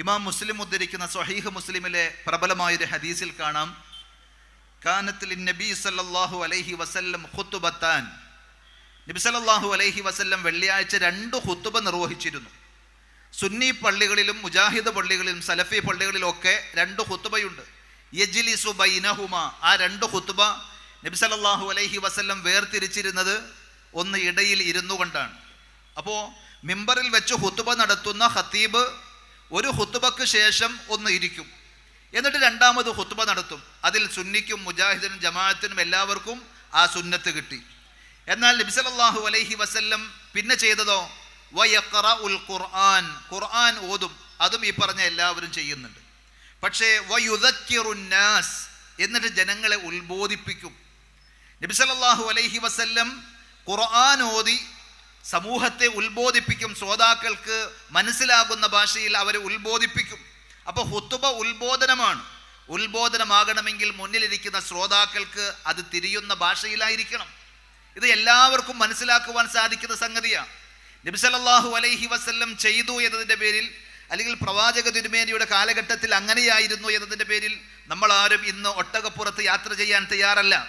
ഇമാം മുസ്ലിം ഉദ്ധരിക്കുന്ന സ്വഹീഹ് മുസ്ലിമിലെ പ്രബലമായൊരു ഹദീസിൽ കാണാം. കാനത്തിൽ നബി സല്ലാഹു അലൈഹി വസല്ലം ഖുത്തുബത്താൻ. നബി സല്ലല്ലാഹു അലൈഹി വസല്ലം വെള്ളിയാഴ്ച രണ്ട് ഹുത്തുബ നിർവഹിച്ചിരുന്നു. സുന്നി പള്ളികളിലും മുജാഹിദ് പള്ളികളിലും സലഫി പള്ളികളിലും ഒക്കെ രണ്ട് ഹുത്തുബയുണ്ട് യജ്ലിസു ബൈനഹുമ. ആ രണ്ട് ഹുത്തുബ നബി സല്ലല്ലാഹു അലൈഹി വസല്ലം വേർതിരിച്ചിരുന്നത് ഒന്ന് ഇടയിൽ ഇരുന്നു കൊണ്ടാണ്. അപ്പോൾ മിമ്പറിൽ വെച്ച് ഹുത്തുബ നടത്തുന്ന ഖത്തീബ് ഒരു ഹുത്തുബക്ക് ശേഷം ഒന്ന് ഇരിക്കും. എന്നിട്ട് രണ്ടാമത് ഹുത്തുബ നടത്തും. അതിൽ സുന്നിക്കും മുജാഹിദിനും ജമാഅത്തിനും എല്ലാവർക്കും ആ സുന്നത്ത് കിട്ടി. എന്നാൽ നബിസലല്ലാഹു അലൈഹി വസല്ലം പിന്നെ ചെയ്തതോ? വയക്കറ ഉൽ ഖുർആൻ. ഖുർആൻ ഓതും. അതും ഈ പറഞ്ഞ എല്ലാവരും ചെയ്യുന്നുണ്ട്. പക്ഷേ വയുദക്കിറുന്നാസ് എന്നിട്ട് ജനങ്ങളെ ഉത്ബോധിപ്പിക്കും. നബിസലല്ലാഹു അലൈഹി വസല്ലം ഖുർആൻ ഓതി സമൂഹത്തെ ഉത്ബോധിപ്പിക്കും ശ്രോതാക്കൾക്ക് മനസ്സിലാകുന്ന ഭാഷയിൽ അവരെ ഉത്ബോധിപ്പിക്കും. അപ്പോൾ ഹുത്തുബ ഉത്ബോധനമാണ്. ഉത്ബോധനമാകണമെങ്കിൽ മുന്നിലിരിക്കുന്ന ശ്രോതാക്കൾക്ക് അത് തിരിയുന്ന ഭാഷയിലായിരിക്കണം. ഇത് എല്ലാവർക്കും മനസ്സിലാക്കുവാൻ സാധിക്കുന്ന സംഗതിയാണ്. നബിസലല്ലാഹു അലൈഹി വസ്ല്ലം ചെയ്തു എന്നതിന്റെ പേരിൽ അല്ലെങ്കിൽ പ്രവാചക തിരുമേനിയുടെ കാലഘട്ടത്തിൽ അങ്ങനെയായിരുന്നു എന്നതിന്റെ പേരിൽ നമ്മൾ ആരും ഇന്ന് ഒട്ടകപ്പുറത്ത് യാത്ര ചെയ്യാൻ തയ്യാറല്ല.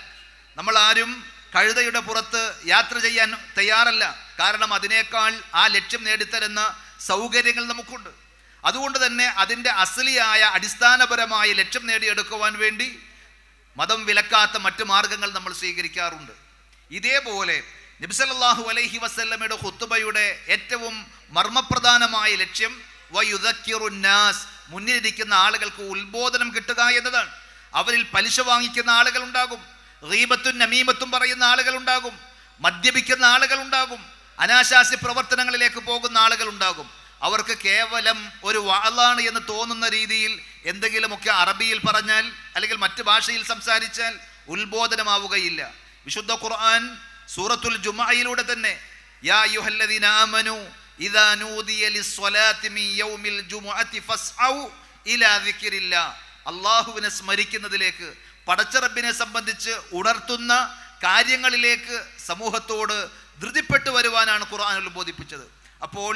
നമ്മൾ ആരും കഴുതയുടെ പുറത്ത് യാത്ര ചെയ്യാൻ തയ്യാറല്ല. കാരണം അതിനേക്കാൾ ആ ലക്ഷ്യം നേടിത്തരുന്ന സൗകര്യങ്ങൾ നമുക്കുണ്ട്. അതുകൊണ്ട് തന്നെ അതിന്റെ അസലിയായ അടിസ്ഥാനപരമായ ലക്ഷ്യം നേടിയെടുക്കുവാൻ വേണ്ടി മതം വിലക്കാത്ത മറ്റു മാർഗങ്ങൾ നമ്മൾ സ്വീകരിക്കാറുണ്ട്. ഇതേപോലെ നബിസലല്ലാഹു അലൈഹി വസല്ലമയുടെ ഹുത്തുബയുടെ ഏറ്റവും മർമ്മപ്രധാനമായ ലക്ഷ്യം വയുദക്കിറുന്നാസ് മുന്നിലിരിക്കുന്ന ആളുകൾക്ക് ഉത്ബോധനം കിട്ടുക എന്നതാണ്. അവരിൽ പലിശ വാങ്ങിക്കുന്ന ആളുകൾ ഉണ്ടാകും. റീബത്തും നമീമത്തും പറയുന്ന ആളുകൾ ഉണ്ടാകും. മദ്യപിക്കുന്ന ആളുകൾ ഉണ്ടാകും. അനാശാസ്യ പ്രവർത്തനങ്ങളിലേക്ക് പോകുന്ന ആളുകൾ ഉണ്ടാകും. അവർക്ക് കേവലം ഒരു വാളാണ് എന്ന് തോന്നുന്ന രീതിയിൽ എന്തെങ്കിലുമൊക്കെ അറബിയിൽ പറഞ്ഞാൽ അല്ലെങ്കിൽ മറ്റു ഭാഷയിൽ സംസാരിച്ചാൽ ഉത്ബോധനമാവുകയില്ല. വിശുദ്ധ ഖുർആൻ സൂറത്തുൽ ജുമയിലൂടെ തന്നെ യാ ഇദാ നൂദിയ യൗമിൽ ഇലാ ദിക്രില്ലാ. അള്ളാഹുവിനെ സ്മരിക്കുന്നതിലേക്ക് പടച്ചറബിനെ സംബന്ധിച്ച് ഉണർത്തുന്ന കാര്യങ്ങളിലേക്ക് സമൂഹത്തോട് ധൃതിപ്പെട്ടു വരുവാനാണ് ഖുർആാനിൽ ബോധിപ്പിച്ചത്. അപ്പോൾ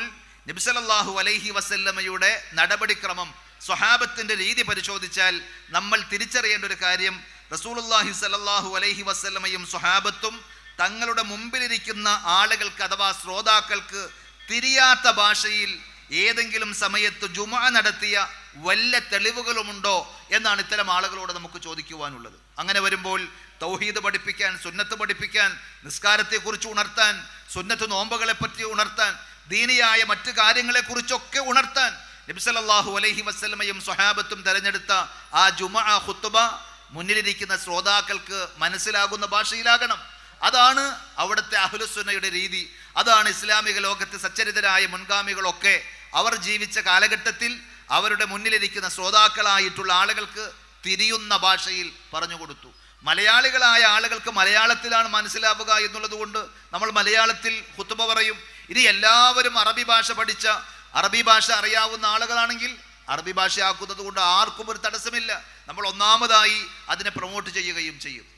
നബിസലല്ലാഹു അലൈഹി വസല്ലമയുടെ നടപടിക്രമം സ്വഹാബത്തിന്റെ രീതി പരിശോധിച്ചാൽ നമ്മൾ തിരിച്ചറിയേണ്ട ഒരു കാര്യം റസൂലുള്ളാഹി സലല്ലാഹു അലൈഹി വസല്ലമയും സ്വഹാബത്തും തങ്ങളുടെ മുമ്പിലിരിക്കുന്ന ആളുകൾക്ക് അഥവാ ശ്രോതാക്കൾക്ക് തിരിയാത്ത ഭാഷയിൽ ഏതെങ്കിലും സമയത്ത് ജുമ നടത്തിയ വല്ല തെളിവുകളുമുണ്ടോ എന്നാണ് ഇത്തരം ആളുകളോട് നമുക്ക് ചോദിക്കുവാനുള്ളത്. അങ്ങനെ വരുമ്പോൾ തൗഹീദ് പഠിപ്പിക്കാൻ സുന്നത്ത് പഠിപ്പിക്കാൻ നിസ്കാരത്തെക്കുറിച്ച് ഉണർത്താൻ സുന്നത്ത് നോമ്പുകളെ പറ്റി ഉണർത്താൻ ദീനിയായ മറ്റു കാര്യങ്ങളെക്കുറിച്ചൊക്കെ ഉണർത്താൻ നബ്സലല്ലാഹു അലൈഹി വസ്ലമയും സ്വഹാബത്തും തെരഞ്ഞെടുത്ത ആ ജുമ ഹുത്തുബ മുന്നിലിരിക്കുന്ന ശ്രോതാക്കൾക്ക് മനസ്സിലാകുന്ന ഭാഷയിലാകണം. അതാണ് അവിടുത്തെ അഹുലുസുന്നയുടെ രീതി. അതാണ് ഇസ്ലാമിക ലോകത്തെ സച്ചരിതരായ മുൻഗാമികളൊക്കെ അവർ ജീവിച്ച കാലഘട്ടത്തിൽ അവരുടെ മുന്നിലിരിക്കുന്ന ശ്രോതാക്കളായിട്ടുള്ള ആളുകൾക്ക് തിരിയുന്ന ഭാഷയിൽ പറഞ്ഞു കൊടുത്തു. മലയാളികളായ ആളുകൾക്ക് മലയാളത്തിലാണ് മനസ്സിലാവുക എന്നുള്ളത് കൊണ്ട് നമ്മൾ മലയാളത്തിൽ കുത്തുബ പറയും. ഇനി എല്ലാവരും അറബി ഭാഷ പഠിച്ച അറബി ഭാഷ അറിയാവുന്ന ആളുകളാണെങ്കിൽ അറബി ഭാഷയാക്കുന്നത് കൊണ്ട് ആർക്കും ഒരു തടസ്സമില്ല. നമ്മൾ ഒന്നാമതായി അതിനെ പ്രൊമോട്ട് ചെയ്യുകയും ചെയ്യും.